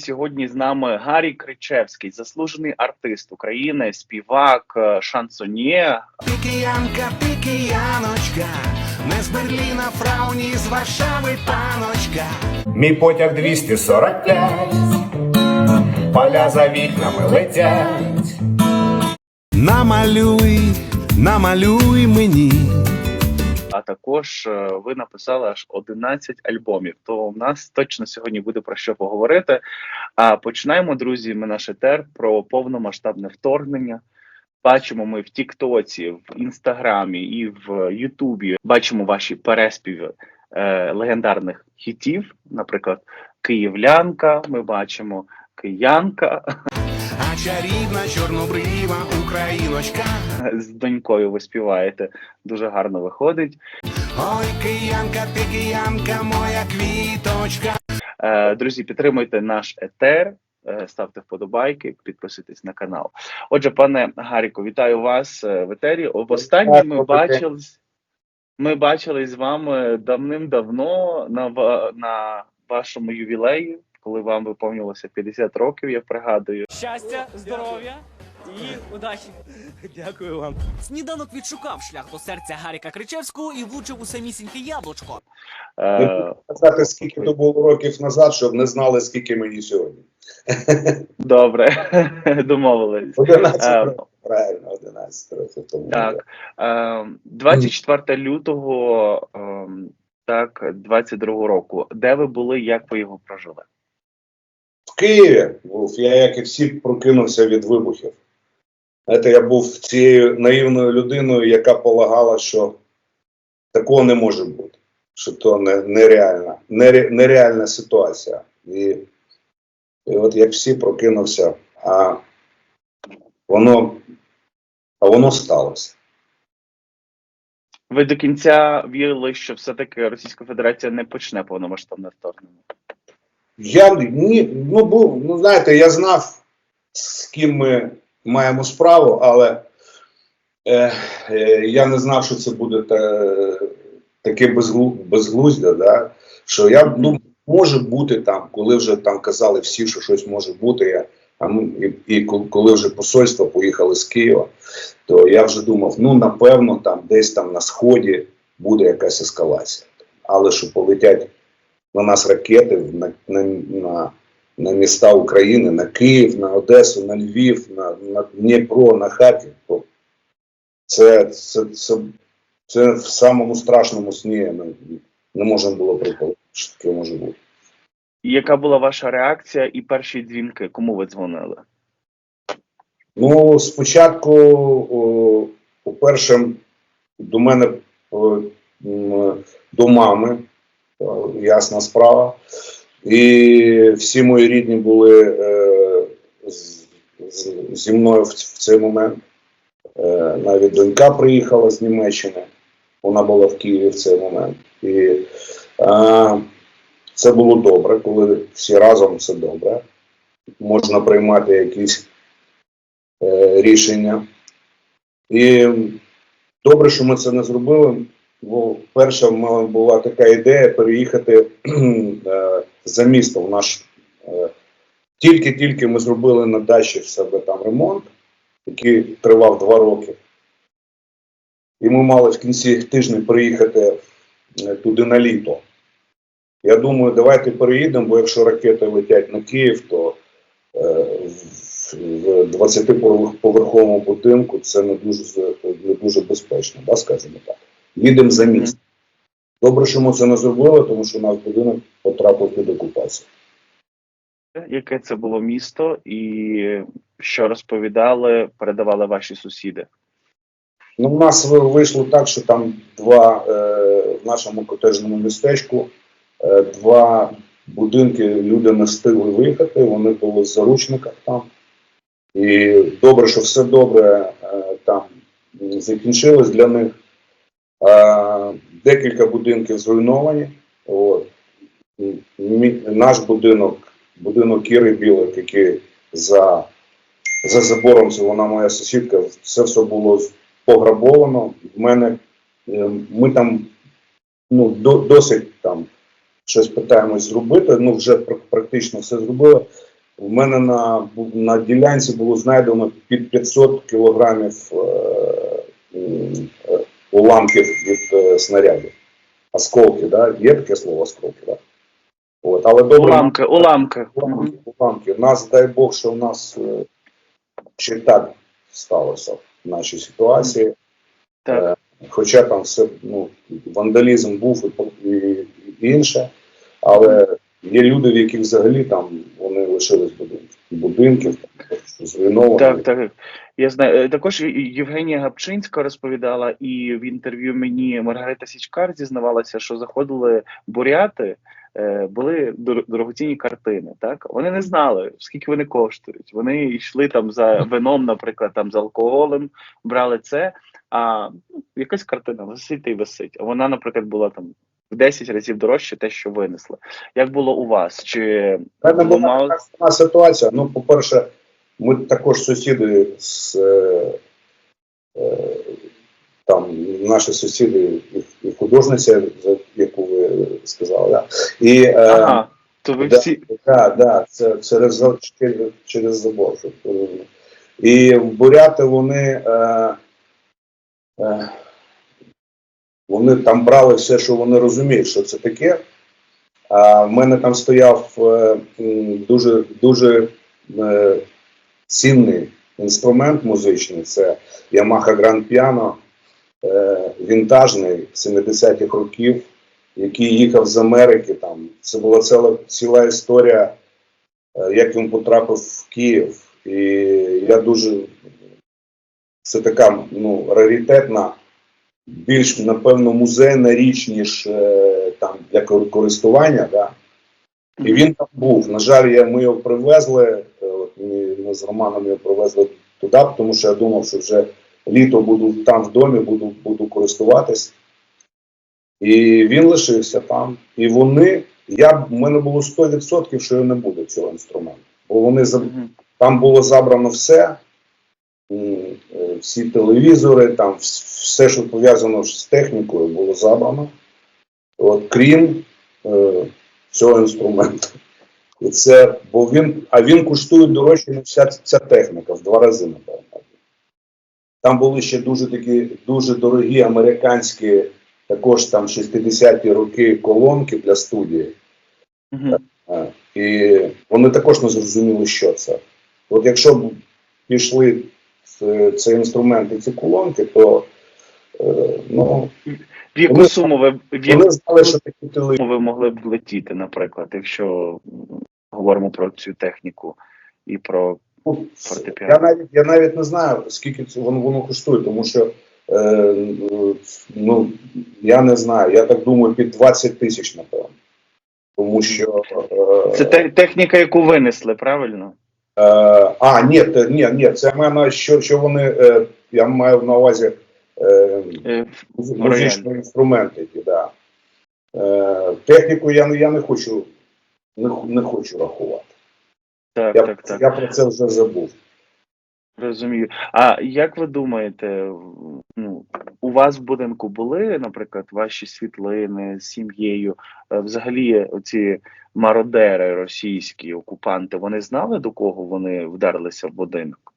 Сьогодні з нами Гарій Кричевський, заслужений артист України, співак, е, шансоньє. Ти киянка, ти кияночка, не з Берліна, Фрауні, з Варшави, паночка. Мій потяг 245, поля за вікнами летять. Намалюй, намалюй мені. А також е, ви написали аж 11 альбомів. То у нас точно сьогодні буде про що поговорити. А починаємо, друзі, ми наш етер про повномасштабне вторгнення. Бачимо ми в Тіктоці, в Інстаграмі і в Ютубі. Бачимо ваші переспіви е, легендарних хітів, наприклад, Київлянка. Ми бачимо Киянка А чарівна чорнобрива україночка. з донькою. Ви співаєте дуже гарно виходить. Ой, киянка, ти киянка, моя квіточка. Е, Друзі, підтримуйте наш етер, е, ставте вподобайки, підписуйтесь на канал. Отже, пане Гаріко, вітаю вас е, в етері. Востаннє ми бачились. Ми бачились з вами давним-давно на, на вашому ювілеї, коли вам виповнилося 50 років, я пригадую. Щастя, здоров'я і удачі. Дякую вам. Сніданок відшукав шлях до серця Гаріка Кричевського і влучив у самісіньке яблучко. Е, сказати, скільки то було років назад, щоб не знали, скільки мені сьогодні. добре, домовились. 11 Е, років, правильно, 11 років тому. Так, е, 24 лютого, е, так, 22 року. Де ви були, як ви його прожили? В Києві був, я, як і всі, прокинувся від вибухів. Знаєте, я був цією наївною людиною, яка полагала, що такого не може бути, що то не, нереальна, нере, нереальна ситуація. І, і от як всі прокинувся, а воно, а воно сталося. Ви до кінця вірили, що все-таки Російська Федерація не почне повномасштабне вторгнення? Я ні, ну був, ну знаєте, я знав, з ким ми маємо справу, але е, е, я не знав, що це буде та, таке безглу, безглуздя, да? що я ну, може бути там, коли вже там казали всі, що щось може бути. Я, а ми, і, і коли вже посольство поїхали з Києва, то я вже думав, ну напевно, там десь там на сході буде якась ескалація. Але що полетять на нас ракети на, на, на, на міста України, на Київ, на Одесу, на Львів, на, на Дніпро, на Харків. Це, це, це, це в самому страшному сні ми не можемо було припустити, що таке може бути. Яка була ваша реакція і перші дзвінки? Кому ви дзвонили? Ну, спочатку, по-перше, до мене до мами, ясна справа. І всі мої рідні були е, зі мною в, цей момент. Е, навіть донька приїхала з Німеччини, вона була в Києві в цей момент. І е, це було добре, коли всі разом це добре. Можна приймати якісь е, рішення. І добре, що ми це не зробили. Бо перша в мене була така ідея переїхати е, за місто. В наш е, тільки-тільки ми зробили на дачі в себе там ремонт, який тривав два роки. І ми мали в кінці тижня приїхати е, туди на літо. Я думаю, давайте переїдемо, бо якщо ракети летять на Київ, то в 20-поверховому будинку це не дуже, не дуже безпечно, да, скажімо так. Їдемо за місто. Добре, що ми це не зробили, тому що наш будинок потрапив під окупацію. Яке це було місто, і що розповідали, передавали ваші сусіди? Ну, в нас вийшло так, що там два е, в нашому котежному містечку е, два будинки люди не встигли виїхати, вони були в заручниках там. І добре, що все добре е, там закінчилось для них. Декілька будинків зруйновані. От. Наш будинок, будинок Кіри Білик, який за, за забором, це вона моя сусідка, це все було пограбовано. В мене е, ми там ну, до, досить там щось питаємось зробити. Ну, вже практично все зробили. в мене на, на ділянці було знайдено під 500 кілограмів е, уламків від е, снарядів. Осколки, да? Є таке слово осколки, да? От, але добре, Уламки, уламки. уламки, уламки. Нас, дай Бог, що в нас е, ще так сталося в нашій ситуації. Так. Хоча там все ну, вандалізм був і, і, і інше, але є люди, в яких взагалі там вони лишились будинків, будинків там, зруйновані. Так, так. Я знаю. Е, Також Євгенія Гапчинська розповідала, і в інтерв'ю мені Маргарита Січкар зізнавалася, що заходили буряти, е, були дорогоцінні картини. Так вони не знали, скільки вони коштують. Вони йшли там за вином, наприклад, там за алкоголем, брали це. А ну, якась картина висить і висить. А вона, наприклад, була там в 10 разів дорожче те, що винесли. Як було у вас? Чи мене була ламали- така сама ситуація. Ну, по-перше, ми також сусіди з е, е, там наші сусіди і- художниця, яку ви сказали, да? і е, ага, то ви Да. всі Так, да, це через, через, через забор. І буряти вони, е, е, вони там брали все, що вони розуміють, що це таке. А в мене там стояв е, дуже, дуже е, цінний інструмент музичний. Це Yamaha Grand Piano, е, вінтажний 70-х років який їхав з Америки. Там це була ціла, ціла історія, як він потрапив в Київ. І я дуже це така ну, раритетна, більш напевно музейна річ, ніж е, там для користування. Да? І він там був. На жаль, я, ми його привезли. е, От ми, ми з Романом його привезли туди, тому що я думав, що вже літо буду там в домі, буду, буду користуватись. І він лишився там. І вони, я, в мене було 100%, що його не буде цього інструменту. Бо вони за- Мгм. там було забрано все, всі телевізори, там все, що пов'язано з технікою, було забрано. От, крім е, цього інструменту. І це, бо він, а він коштує дорожче, ніж вся ця техніка, в два рази, напевно. Там були ще дуже такі дуже дорогі американські, також там 60-ті роки колонки для студії. Мгм. Е, І вони також не зрозуміли, що це. От якщо б пішли ц- цей інструмент і ці колонки, то е, ну, В яку Вони- суму ви в яку знали, що суму ви могли б летіти, наприклад, якщо говоримо про цю техніку і про Ну, Фортепіано. Я навіть, я навіть не знаю, скільки це воно, воно коштує, тому що е, ну, я не знаю, я так думаю, під 20 тисяч, напевно. Тому що. Е, це те- техніка, яку винесли, правильно? Е, а, ні, ні, ні, це на що, що вони. Я маю на увазі е, Е, музичні інструменти. Ті, да. Техніку я, я не хочу не, не хочу рахувати. Так, Я, так, так. я про це вже забув. Розумію. А як ви думаєте, ну, у вас в будинку були, наприклад, ваші світлини з сім'єю? Взагалі, оці мародери російські окупанти, вони знали до кого вони вдарилися в будинок?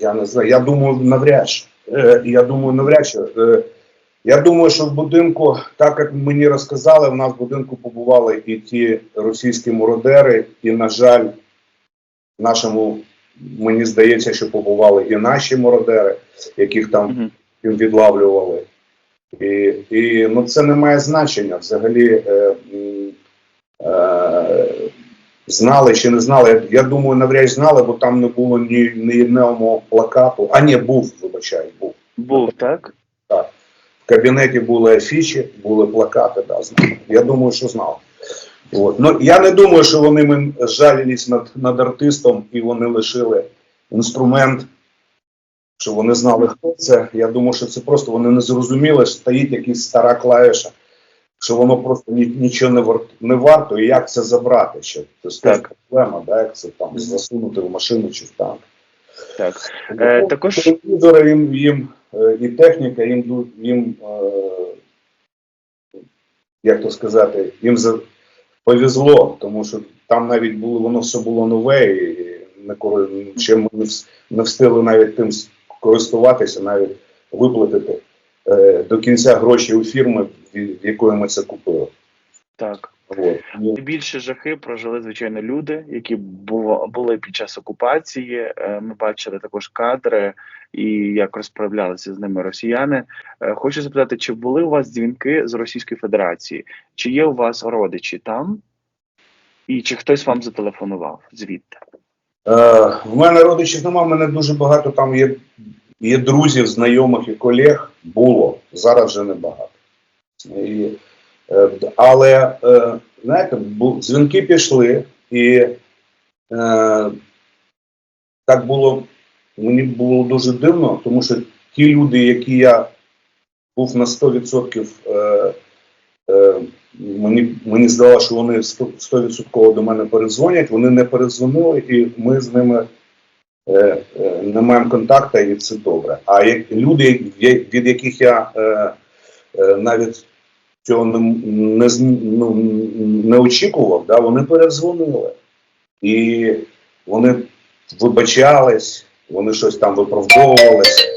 Я не знаю. Я думаю, навряд чи. Е, я думаю, навряд чи. Е, я думаю, що в будинку, так як мені розказали, в нас в будинку побували і ті російські мародери, і, на жаль, нашому, мені здається, що побували і наші мародери, яких там відлавлювали. І, і ну, це не має значення. Взагалі е, знали чи не знали. Я думаю, навряд знали, бо там не було ні, ні одного плакату. А ні, був, вибачаю, був. Був так? В кабінеті були афіші, були плакати, да, знав. Я думаю, що знав. От. Ну, я не думаю, що вони жалілись над, над артистом і вони лишили інструмент, що вони знали, хто це. Я думаю, що це просто вони не зрозуміли, що стоїть якась стара клавіша, що воно просто ні, нічого не, вар, не варто, і як це забрати ще. Це проблема, да, як це там засунути в машину чи в танк. Так. Е, Ну, також- телевізори їм, їм е, і техніка, їм, їм е, як то сказати, їм за, повезло, тому що там навіть було, воно все було нове, і, не кори- ще ми не встигли навіть тим користуватися, навіть виплатити е, до кінця гроші у фірми, від якої ми це купили. Так. Ну, жахи прожили звичайно люди, які були під час окупації. Е, Ми бачили також кадри і як розправлялися з ними росіяни. Е, Хочу запитати, чи були у вас дзвінки з Російської Федерації? Чи є у вас родичі там? І чи хтось вам зателефонував звідти? Е, в мене родичів нема, в мене дуже багато там є, є друзів, знайомих і колег. Було. Зараз вже небагато. І, е, але, е, знаєте, дзвінки пішли, і е, так було, мені було дуже дивно, тому що ті люди, які я був на 100%, е, е, мені, мені здалося, що вони 100%, 100% до мене передзвонять, вони не передзвонили, і ми з ними не маємо контакту, і це добре. А як люди, від яких я е, е, навіть цього не, не, ну, не очікував, да, вони передзвонили. І вони вибачались, вони щось там виправдовувалися.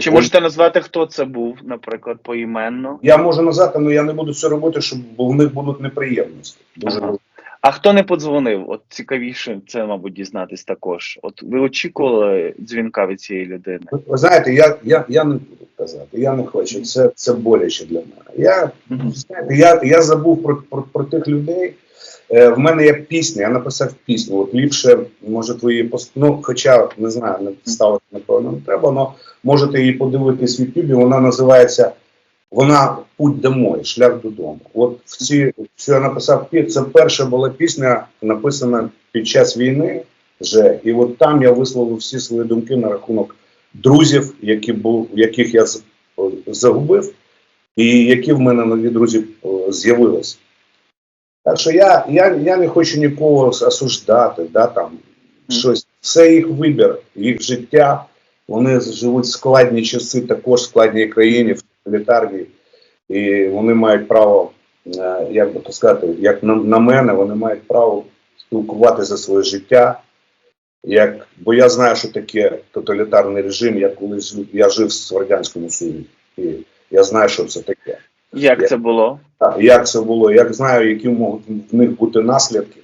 Чи можете назвати, хто це був, наприклад, поіменно? Я можу назвати, але я не буду це робити, щоб бо в них будуть неприємності. Дуже Ага. А хто не подзвонив? От цікавіше це, мабуть, дізнатись також. От ви очікували дзвінка від цієї людини? Ви- знаєте, я, я, я не буду казати, я не хочу. Це, це боляче для мене. Я, Мгм. знаєте, я, я забув про, про, про тих людей. Е, в мене є пісня, я написав пісню. От ліпше, може, твої пост... ну, хоча не знаю, не ставити напевно не треба, але можете її подивитись в Ютубі. Вона називається вона путь домой, шлях додому. От в ці що я написав це перша була пісня, написана під час війни. Вже і от там я висловив всі свої думки на рахунок друзів, які був, яких я загубив, і які в мене нові друзі з'явилися. Так що я, я, я не хочу нікого осуждати, да, там, щось. Це їх вибір, їх життя. Вони живуть в складні часи, також в складній країні, в. І вони мають право, е, як би то сказати, як на, на мене, вони мають право спілкувати за своє життя. Як, бо я знаю, що таке тоталітарний режим, я колись я жив в Радянському Союзі. І я знаю, що це таке. Як Я- це було? Так, як це було, як знаю, які можуть в них бути наслідки.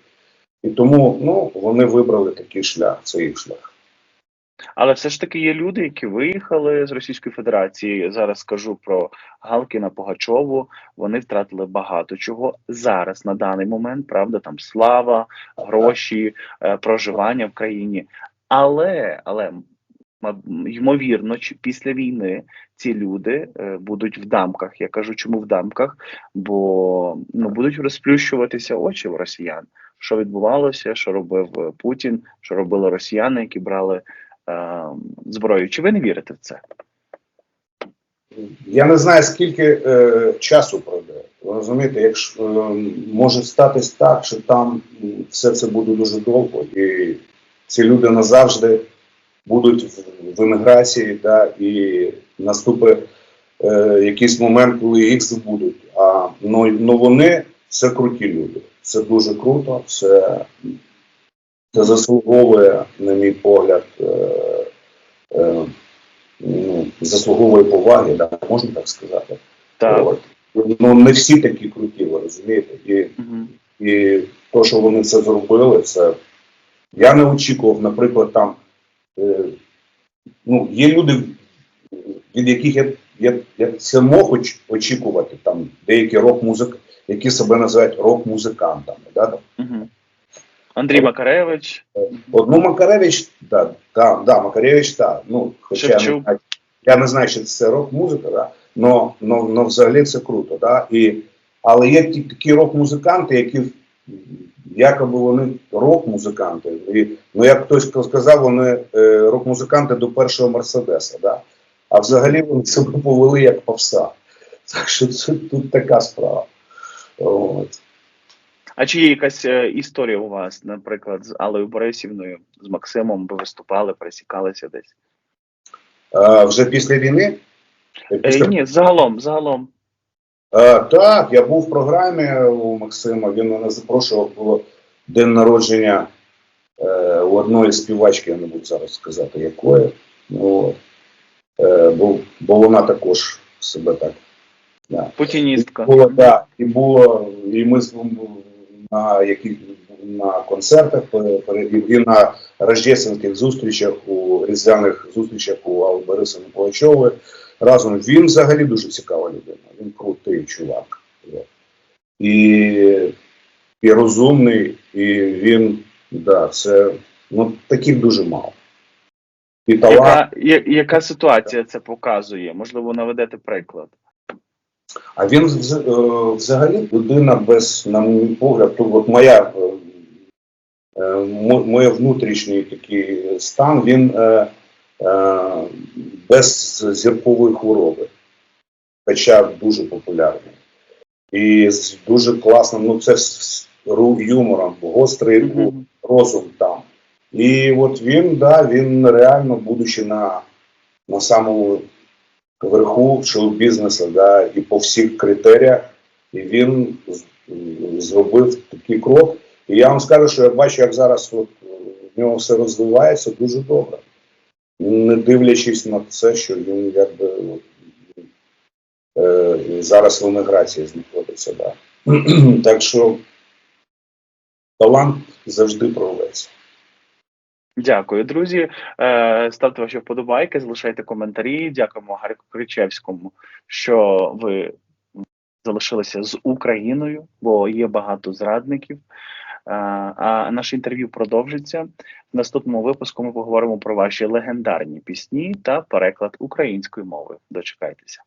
І тому ну, вони вибрали такий шлях, це їх шлях. Але все ж таки є люди, які виїхали з Російської Федерації. Зараз скажу про Галкіна Погачову. Вони втратили багато чого зараз на даний момент. Правда, там слава, гроші, е, проживання в країні. Але але ймовірно, чи після війни ці люди е, будуть в дамках. Я кажу, чому в дамках? Бо ну будуть розплющуватися очі в росіян. Що відбувалося, що робив е, Путін, що робили росіяни, які брали е, зброю. Чи ви не вірите в це? Я не знаю, скільки е, часу пройде. Ви розумієте, якщо е, може статись так, що там все це буде дуже довго, і ці люди назавжди будуть в, в еміграції, да, і наступить е, якийсь момент, коли їх забудуть. А ну, ну вони це круті люди. Це дуже круто, це, це заслуговує, на мій погляд, е, е, ну, заслуговує поваги, да, можна так сказати. Так. От. Ну, не всі такі круті, ви розумієте? І, Угу. і то, що вони це зробили, це. Я не очікував, наприклад, там. Е, ну, є люди, від яких я, я, я це мог очікувати, там деякі рок-музик, які себе називають рок-музикантами. Да? там. Угу. Андрій Макаревич. От, ну, Макаревич, да, да, да, Макаревич, так. Ну, хоча Шевчук. я не знаю, що це рок-музика, да, но, но, но взагалі це круто. Да, і, але є ті, такі рок-музиканти, які якоби вони рок-музиканти. І, ну, як хтось сказав, вони е, рок-музиканти до першого Мерседеса. Да? А взагалі вони себе повели як попса. Так що це тут така справа. От. А чи є якась е, історія у вас, наприклад, з Аллою Борисівною, з Максимом, ви виступали, пересікалися десь? А, вже після війни? Е, ні, загалом, загалом. Е, так, я був в програмі у Максима, він мене запрошував, було день народження е, у одної співачки, я не буду зараз сказати, якої. Ну, е, бо, бо вона також себе так. Да. Путіністка. Було, да, і було, і ми з- на яких на концертах пере- і на рождественських зустрічах, у різдвяних зустрічах у Алли Борисовни Пугачової. Разом він взагалі дуже цікава людина. Він крутий чувак. І, і розумний, і він, да, це ну, таких дуже мало. І талант. Яка, я- яка ситуація це показує? Можливо, наведете приклад. А він е, взагалі людина без, на мій погляд, то от моя, е, е, мо- моє внутрішній такий стан, він без зіркової хвороби, хоча дуже популярний. І з дуже класним, ну це з юмором, гострий Мгм. розум там. І от він, да, він реально, будучи на, на самому верху шоу-бізнесу, да, і по всіх критеріях, і він зробив такий крок. І я вам скажу, що я бачу, як зараз от, в нього все розвивається дуже добре. Не дивлячись на це, що він якби е, зараз в еміграції знаходиться. Да. так що талант завжди проявляється. Дякую, друзі. Е, ставте ваші вподобайки, залишайте коментарі. Дякуємо Гарику Кричевському, що ви залишилися з Україною, бо є багато зрадників. Е, а наше інтерв'ю продовжиться. В наступному випуску ми поговоримо про ваші легендарні пісні та переклад української мови. Дочекайтеся.